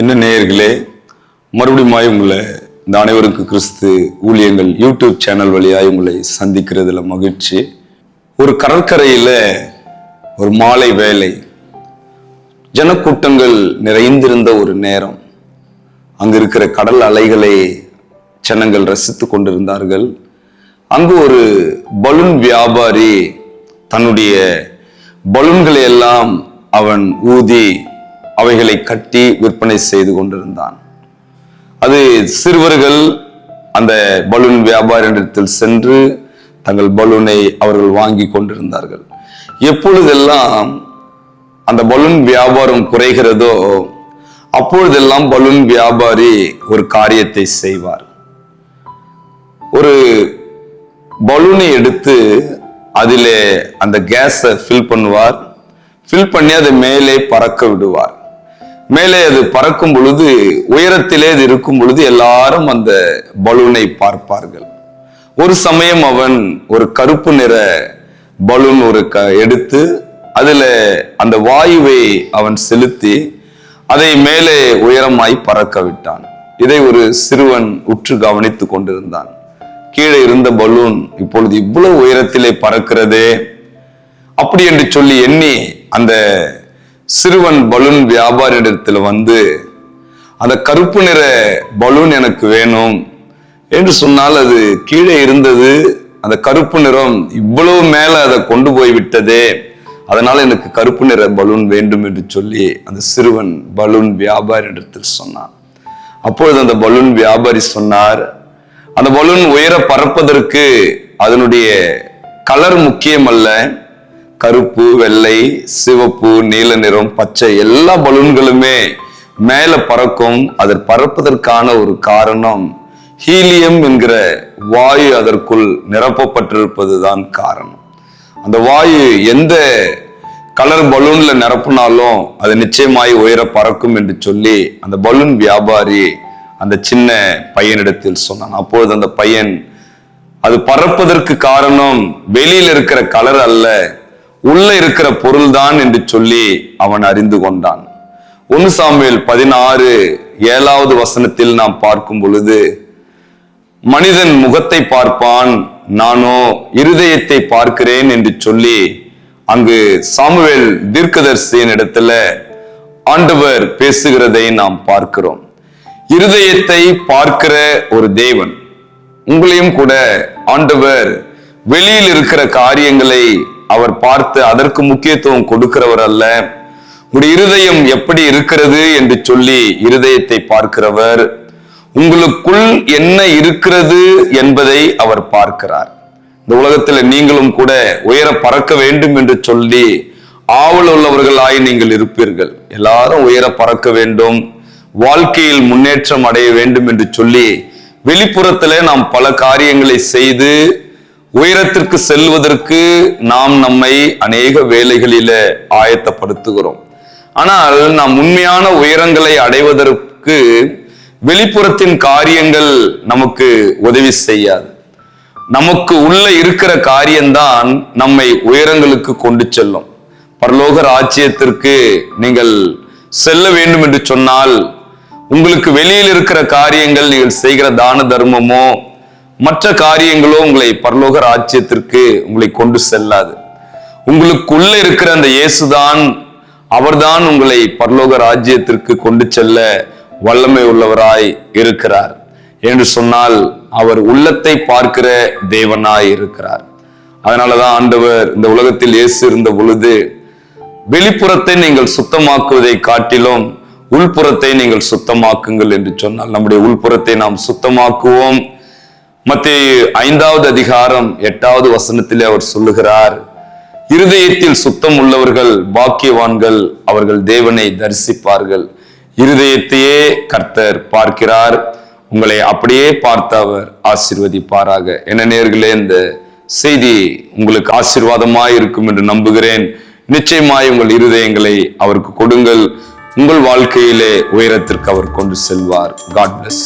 என்ன நேயர்களே மறுபடியும் உங்களை இந்த அனைவருக்கு கிறிஸ்து ஊழியங்கள் யூடியூப் சேனல் வழியாக உங்களை சந்திக்கிறதுல மகிழ்ச்சி. ஒரு கடற்கரையில் ஒரு மாலை வேலை ஜனக்கூட்டங்கள் நிறைந்திருந்த ஒரு நேரம். அங்கு இருக்கிற கடல் அலைகளை ஜனங்கள் ரசித்து கொண்டிருந்தார்கள். அங்கு ஒரு பலூன் வியாபாரி தன்னுடைய பலூன்களை எல்லாம் அவன் ஊதி அவைகளை கட்டி விற்பனை செய்து கொண்டிருந்தான். அது சிறுவர்கள் அந்த பலூன் வியாபாரிடத்தில் சென்று தங்கள் பலூனை அவர்கள் வாங்கி கொண்டிருந்தார்கள். எப்பொழுதெல்லாம் அந்த பலூன் வியாபாரம் குறைகிறதோ அப்பொழுதெல்லாம் பலூன் வியாபாரி ஒரு காரியத்தை செய்வார். ஒரு பலூனை எடுத்து அதிலே அந்த கேஸை ஃபில் பண்ணுவார். ஃபில் பண்ணி அதை மேலே பறக்க விடுவார். மேலே அது பறக்கும் பொழுது உயரத்திலே அது இருக்கும் பொழுது எல்லாரும் அந்த பலூனை பார்ப்பார்கள். ஒரு சமயம் அவன் ஒரு கருப்பு நிற பலூன் ஒரு க எடுத்து அதில் அந்த வாயுவை அவன் செலுத்தி அதை மேலே உயரமாய் பறக்க விட்டான். இதை ஒரு சிறுவன் உற்று கவனித்து கொண்டிருந்தான். கீழே இருந்த பலூன் இப்பொழுது இவ்வளவு உயரத்திலே பறக்கிறதே? அப்படி என்று சொல்லி எண்ணி அந்த சிறுவன் பலூன் வியாபாரியிடத்தில் வந்து அந்த கருப்பு நிற பலூன் எனக்கு வேணும். என்று சொன்னால் அது கீழே இருந்தது. அந்த கருப்பு நிறம் இவ்வளவு மேலே அதை கொண்டு போய் விட்டதே. அதனால் எனக்கு கருப்பு நிற பலூன் வேண்டும் என்று சொல்லி அந்த சிறுவன் பலூன் வியாபாரியிடத்தில் சொன்னான். அப்பொழுது அந்த பலூன் வியாபாரி சொன்னார் அந்த பலூன் உயர பறப்பதற்கு அதனுடைய கலர் முக்கியம் அல்ல கருப்பு வெள்ளை சிவப்பு நீல நிறம் பச்சை எல்லா பலூன்களுமே மேல பறக்கும் அதை பறப்பதற்கான ஒரு காரணம் ஹீலியம் என்கிற வாயு அதற்குள் நிரப்பப்பட்டிருப்பதுதான் காரணம். அந்த வாயு எந்த கலர் பலூன்ல நிரப்புனாலும் அது நிச்சயமாய் உயர பறக்கும் என்று சொல்லி அந்த பலூன் வியாபாரி அந்த சின்ன பையனிடத்தில் சொன்னான். அப்பொழுது அந்த பையன் அது பறப்பதற்கு காரணம் வெளியில் இருக்கிற கலர் அல்ல உள்ள இருக்கிற பொருள்தான் என்று சொல்லி அவன் அறிந்து கொண்டான். ஒன்னு சாமியில் பதினாறு ஏழாவது வசனத்தில் நாம் பார்க்கும் பொழுது மனிதன் முகத்தை பார்ப்பான் நானோ இருதயத்தை பார்க்கிறேன் என்று சொல்லி அங்கு சாமுவேல் தீர்க்கதர்சியின் இடத்துல ஆண்டவர் பேசுகிறதை நாம் பார்க்கிறோம். இருதயத்தை பார்க்கிற ஒரு தேவன் உங்களையும் கூட ஆண்டவர் வெளியில் இருக்கிற காரியங்களை அவர் பார்த்து அதற்கு முக்கியத்துவம் கொடுக்கிறவர் அல்ல. உடைய இருதயம் எப்படி இருக்கிறது என்று சொல்லி இருதயத்தை பார்க்கிறவர். உங்களுக்குள் என்ன இருக்கிறது என்பதை அவர் பார்க்கிறார். இந்த உலகத்தில் நீங்களும் கூட உயர பறக்க வேண்டும் என்று சொல்லி ஆவல் உள்ளவர்களாய் நீங்கள் இருப்பீர்கள். எல்லாரும் உயர பறக்க வேண்டும். வாழ்க்கையில் முன்னேற்றம் அடைய வேண்டும் என்று சொல்லி வெளிப்புறத்துல நாம் பல காரியங்களை செய்து உயரத்திற்கு செல்வதற்கு நாம் நம்மை அநேக வேலைகளில ஆயத்தப்படுத்துகிறோம். ஆனால் நாம் உண்மையான உயரங்களை அடைவதற்கு வெளிப்புறத்தின் காரியங்கள் நமக்கு உதவி செய்யாது. நமக்கு உள்ள இருக்கிற காரியம்தான் நம்மை உயரங்களுக்கு கொண்டு செல்லும். பரலோக ராஜ்யத்திற்கு நீங்கள் செல்ல வேண்டும் என்று சொன்னால் உங்களுக்கு வெளியில் இருக்கிற காரியங்கள் நீங்கள் செய்கிற தான தர்மமோ மற்ற காரியங்களோ உங்களை பரலோக ராஜ்யத்திற்கு உங்களை கொண்டு செல்லாது. உங்களுக்குள்ள இருக்கிற அந்த இயேசுதான் அவர்தான் உங்களை பரலோக ராஜ்யத்திற்கு கொண்டு செல்ல வல்லமை உள்ளவராய் இருக்கிறார். என்று சொன்னால் அவர் உள்ளத்தை பார்க்கிற தேவனாய் இருக்கிறார். அதனாலதான் ஆண்டவர் இந்த உலகத்தில் இயேசு இருந்த பொழுது வெளிப்புறத்தை நீங்கள் சுத்தமாக்குவதை காட்டிலும் உள்புறத்தை நீங்கள் சுத்தமாக்குங்கள் என்று சொன்னால் நம்முடைய உள்புறத்தை நாம் சுத்தமாக்குவோம். மத்திய ஐந்தாவது அதிகாரம் எட்டாவது வசனத்திலே அவர் சொல்லுகிறார் இருதயத்தில் சுத்தம் உள்ளவர்கள் பாக்கியவான்கள் அவர்கள் தேவனை தரிசிப்பார்கள். இருதயத்தையே கர்த்தர் பார்க்கிறார். உங்களை அப்படியே பார்த்து அவர் ஆசிர்வதிப்பாராக. என்ன நேர்களே இந்த செய்தி உங்களுக்கு ஆசீர்வாதமாய் இருக்கும் என்று நம்புகிறேன். நிச்சயமாய் உங்கள் இருதயங்களை அவருக்கு கொடுங்கள். உங்கள் வாழ்க்கையிலே உயரத்திற்கு அவர் கொண்டு செல்வார். God plus